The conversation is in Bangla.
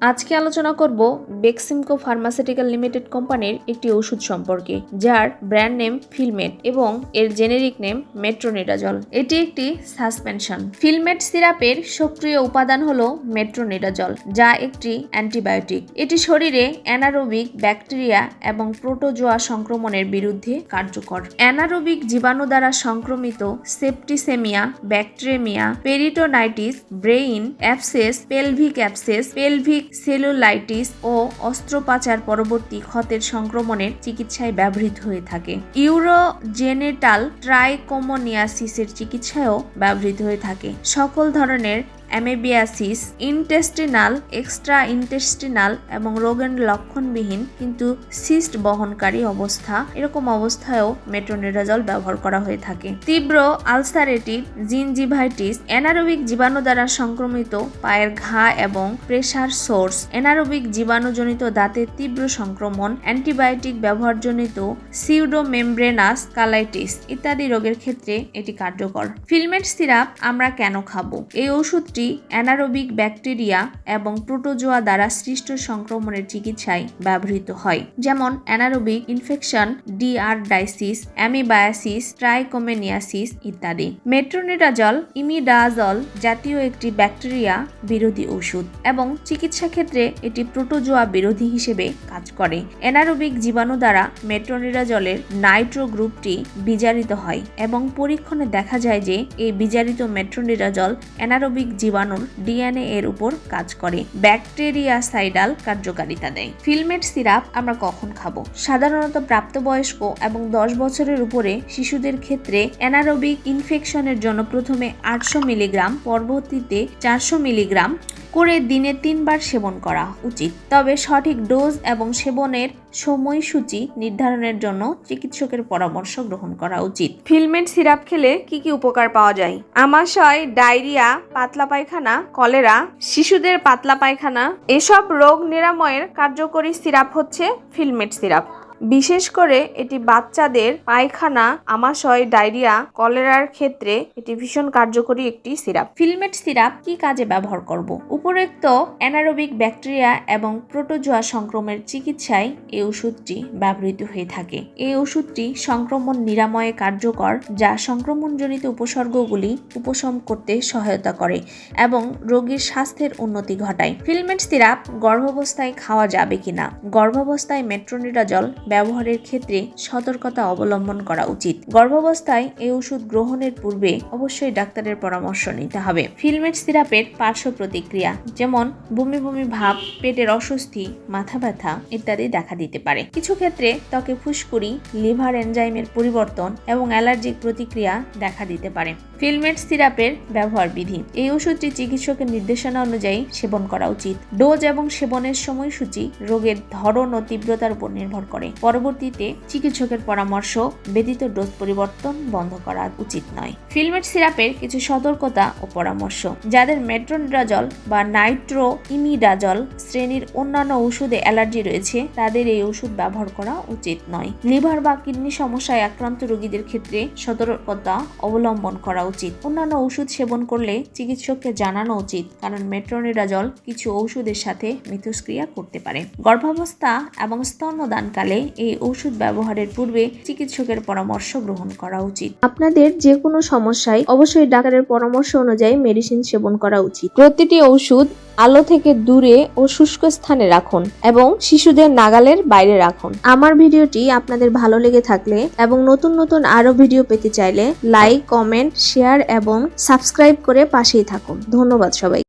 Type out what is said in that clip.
আজকে আলোচনা করব বেক্সিমকো ফার্মাসিউটিক্যাল লিমিটেড কোম্পানির একটি ওষুধ সম্পর্কে, যার ব্র্যান্ড নেম ফিলমেট এবং এর জেনেরিক নেম মেট্রোনিডাজল এটি একটি সাসপেনশন। ফিলমেট সিরাপের সক্রিয় উপাদান হল মেট্রোনিডাজল যা একটি অ্যান্টিবায়োটিক। এটি শরীরে অ্যানারোবিক ব্যাকটেরিয়া এবং প্রোটোজোয়া সংক্রমণের বিরুদ্ধে কার্যকর। অ্যানারোবিক জীবাণু দ্বারা সংক্রমিত septicaemia bacteraemia peritonitis, brain, abscess, pelvic abscess, pelvic cellulitis ও অস্ত্রোপাচার পরবর্তী ক্ষতের সংক্রমণের চিকিৎসায় ব্যবহৃত হয়ে থাকে। ইউরোজেনেটাল ট্রাইকোমোনিয়াসিসের চিকিৎসায়ও ব্যবহৃত হয়ে থাকে। সকল ধরনের অ্যামেবিয়াসিস, ইনটেস্টিনাল এক্সট্রা ইন্টেস্টিনাল এবং রোগের লক্ষণবিহীন কিন্তু সিস্ট বহনকারী অবস্থা। এরকম অবস্থায়ও মেট্রোনিডাজল ব্যবহার করা হয়ে থাকে। তীব্র আলসারেটিভ জিনজিভাইটিস, অ্যানারোবিক জীবাণু দ্বারা সংক্রমিত পায়ের ঘা এবং প্রেসার সোর্স, অ্যানারোবিক জীবাণুজনিত দাঁতের তীব্র সংক্রমণ, অ্যান্টিবায়োটিক ব্যবহারজনিত সিউডোমেমব্রেনাস কালাইটিস ইত্যাদি রোগের ক্ষেত্রে এটি কার্যকর। ফিলমেট সিরাপ আমরা কেন খাব? এই ওষুধটি অ্যানারোবিক ব্যাকটেরিয়া এবং প্রোটোজোয়া দ্বারা সৃষ্ট সংক্রমণের চিকিৎসায় ব্যবহৃত হয়। যেমন, অ্যানারোবিক ইনফেকশন, ডিআরডাইসিস, অ্যামিবায়াসিস, ট্রাইকোমেনিয়াসিস ইত্যাদি। মেট্রোনিডাজল ইমিডাজল জাতীয় একটি ব্যাকটেরিয়া বিরোধী ওষুধ এবং চিকিৎসা ক্ষেত্রে এটি প্রোটোজোয়া বিরোধী হিসেবে কাজ করে। অ্যানারোবিক জীবাণু দ্বারা মেট্রোনিডাজলের নাইট্রো গ্রুপটি বিজারিত হয় এবং পরীক্ষণে দেখা যায় যে, এই বিজারিত মেট্রোনিডাজল অ্যানারোবিক জীবাণুর ডিএনএ এর উপর কাজ করে। ব্যাকটেরিয়াসাইডাল কার্যকারিতা দেয়। ফিলমেট সিরাপ আমরা কখন খাব? সাধারণত প্রাপ্তবয়স্ক এবং দশ বছরের উপরে শিশুদের ক্ষেত্রে অ্যানারোবিক ইনফেকশনের জন্য প্রথমে আটশো মিলিগ্রাম, পরবর্তীতে চারশো মিলিগ্রাম করে দিনে তিনবার সেবন করা উচিত। তবে সঠিক ডোজ এবং সেবনের সময়সূচি নির্ধারণের জন্য চিকিৎসকের পরামর্শ গ্রহণ করা উচিত। ফিলমেন্ট সিরাপ খেলে কি কি উপকার পাওয়া যায়? আমাশয়, ডায়রিয়া, পাতলা পায়খানা কলেরা শিশুদের পাতলা পায়খানা এসব রোগ নিরাময়ের কার্যকরী সিরাপ হচ্ছে ফিলমেট সিরাপ। বিশেষ করে এটি বাচ্চাদের পায়খানা, আমাশয়, ডায়রিয়া, কলেরার ক্ষেত্রে এটি ভীষণ কার্যকরী একটি সিরাপ। ফিলমেট সিরাপ কি কাজে ব্যবহার করব? উপরোক্ত অ্যানারোবিক ব্যাকটেরিয়া এবং প্রোটোজোয়া সংক্রমের চিকিৎসায় এই ওষুধটি ব্যবহৃত হয়ে থাকে। এই ওষুধটি সংক্রমণ নিরাময়ে কার্যকর, যা সংক্রমণজনিত উপসর্গগুলি উপশম করতে সহায়তা করে এবং রোগীর স্বাস্থ্যের উন্নতি ঘটায়। ফিলমেট সিরাপ গর্ভাবস্থায় খাওয়া যাবে কিনা? গর্ভাবস্থায় মেট্রোনিডাজল ব্যবহারের ক্ষেত্রে সতর্কতা অবলম্বন করা উচিত। গর্ভাবস্থায় এই ওষুধ গ্রহণের পূর্বে অবশ্যই ডাক্তারের পরামর্শ নিতে হবে। ফিলমেট সিরাপের পার্শ্ব প্রতিক্রিয়া, যেমন বমি বমি ভাব, পেটের অস্বস্তি, মাথা ব্যথা ইত্যাদি দেখা দিতে পারে। কিছু ক্ষেত্রে ত্বকে ফুসকুড়ি, লিভার এনজাইমের পরিবর্তন এবং অ্যালার্জিক প্রতিক্রিয়া দেখা দিতে পারে। ফিলমেট সিরাপের ব্যবহার বিধি, এই ওষুধটি চিকিৎসকের নির্দেশনা অনুযায়ী সেবন করা উচিত। ডোজ এবং সেবনের সময়সূচি রোগের ধরন ও তীব্রতার উপর নির্ভর করে। পরবর্তীতে চিকিৎসকের পরামর্শ ব্যতীত ডোজ পরিবর্তন বন্ধ করা উচিত নয়। ফিলমেট সিরাপের কিছু সতর্কতা ও পরামর্শ, যাদের মেট্রোনিডাজল বা নাইট্রো ইমিডাজল শ্রেণির অন্যান্য ওষুধে অ্যালার্জি রয়েছে, তাদের এই ওষুধ ব্যবহার করা উচিত নয়। লিভার বা কিডনি সমস্যায় আক্রান্ত রোগীদের ক্ষেত্রে সতর্কতা অবলম্বন করা উচিত। অন্যান্য ওষুধ সেবন করলে চিকিৎসককে জানানো উচিত, কারণ মেট্রোনিডাজল কিছু ওষুধের সাথে মিথস্ক্রিয়া করতে পারে। গর্ভাবস্থা এবং স্তন্যদানকালে এই ওষুধ ব্যবহারের পূর্বে চিকিৎসকের পরামর্শ গ্রহণ করা উচিত। আপনাদের যে কোনো সমস্যায় অবশ্যই ডাক্তারের পরামর্শ অনুযায়ী মেডিসিন সেবন করা উচিত। প্রতিটি ওষুধ আলো থেকে দূরে ও শুষ্ক স্থানে রাখুন এবং শিশুদের নাগালের বাইরে রাখুন। আমার ভিডিওটি আপনাদের ভালো লেগে থাকলে এবং নতুন নতুন আরও ভিডিও পেতে চাইলে লাইক, কমেন্ট, শেয়ার এবং সাবস্ক্রাইব করে পাশেই থাকুন। ধন্যবাদ সবাই